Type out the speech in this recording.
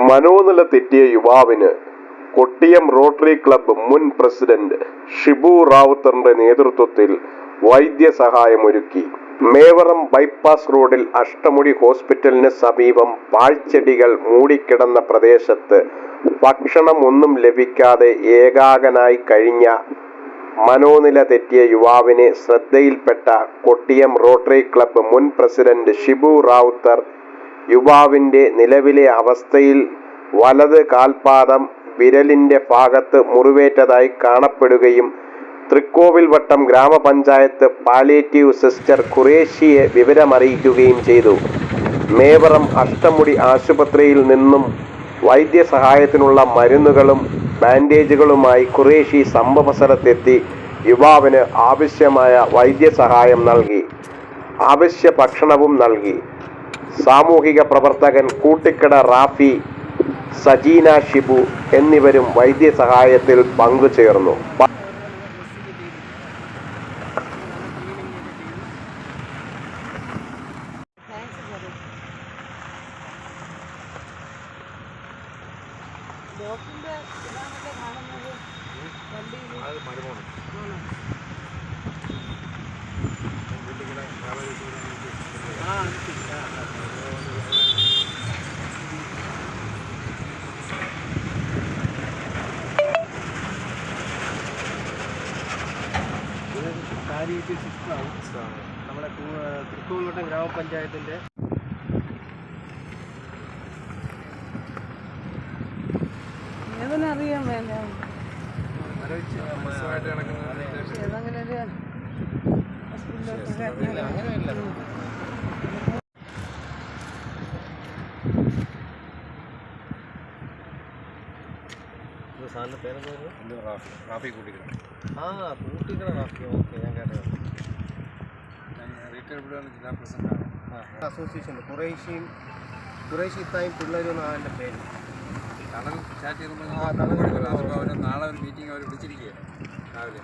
മനോനില തെറ്റിയ യുവാവിന് Kottiyam rotary club മുൻ പ്രസിഡന്റ് ഷിബു റാവുത്തറിന്റെ നേതൃത്വത്തിൽ വൈദ്യസഹായമൊരുക്കി. മേവറം ബൈപ്പാസ് റോഡിൽ അഷ്ടമുടി ഹോസ്പിറ്റലിന് സമീപം പാഴ്ചെടികൾ മൂടിക്കിടന്ന പ്രദേശത്ത് ഭക്ഷണം ഒന്നും ലഭിക്കാതെ ഏകാകനായി കഴിഞ്ഞ മനോനില തെറ്റിയ യുവാവിനെ ശ്രദ്ധയിൽപ്പെട്ട കൊട്ടിയം റോട്ടറി ക്ലബ്ബ് മുൻ പ്രസിഡന്റ് ഷിബു റാവുത്തർ യുവാവിന്റെ നിലവിലെ അവസ്ഥയിൽ വലത് കാൽപാദം വിരലിന്റെ ഭാഗത്ത് മുറിവേറ്റതായി കാണപ്പെടുകയും തൃക്കോവിൽവട്ടം ഗ്രാമപഞ്ചായത്ത് പാലിയേറ്റീവ് സിസ്റ്റർ ഖുറേഷിയെ വിവരമറിയിക്കുകയും ചെയ്തു. മേവറം അഷ്ടമുടി ആശുപത്രിയിൽ നിന്നും വൈദ്യസഹായത്തിനുള്ള മരുന്നുകളും ബാൻഡേജുകളുമായി ഖുറേഷി സംഭവസ്ഥലത്തെത്തി യുവാവിന് ആവശ്യമായ വൈദ്യസഹായം നൽകി. ആവശ്യ ഭക്ഷണവും നൽകി. സാമൂഹിക പ്രവർത്തകൻ കൂട്ടിക്കട റാഫി സജീന ഷിബു എന്നിവരും വൈദ്യസഹായത്തിൽ പങ്കുചേർന്നു. ഡോക്ടറിന്റെ കാണുന്നത്. വണ്ടിയിൽ കാര്യമായിട്ട് സിസ്റ്ററാണ് നമ്മുടെ തൃക്കോവിൽവട്ടം ഗ്രാമപഞ്ചായത്തിന്റെ അറിയാൻ വേണ്ട? അങ്ങനെ ഒരു ഹോസ്പിറ്റലിലോട്ട് സാറിന്റെ പേരെന്താ റാഫി. കൂട്ടിക്കണം ആ കൂട്ടിക്കണം റാഫി. ഓക്കെ ഞാൻ കേട്ടത്. ഞാൻ റീറ്റെയിൽ ബില്ലാണ് ജില്ലാ പ്രസിഡന്റാണ്. അസോസിയേഷൻ കുറേശ്ശിയും കുറേശ്ശി ഇത്തായും പിള്ളേരും എന്നാണ് എന്റെ പേര്. തണൽ ചാറ്റ് അവർ നാളെ ഒരു മീറ്റിംഗ് അവർ വിളിച്ചിരിക്കുകയാണ്. രാവിലെ.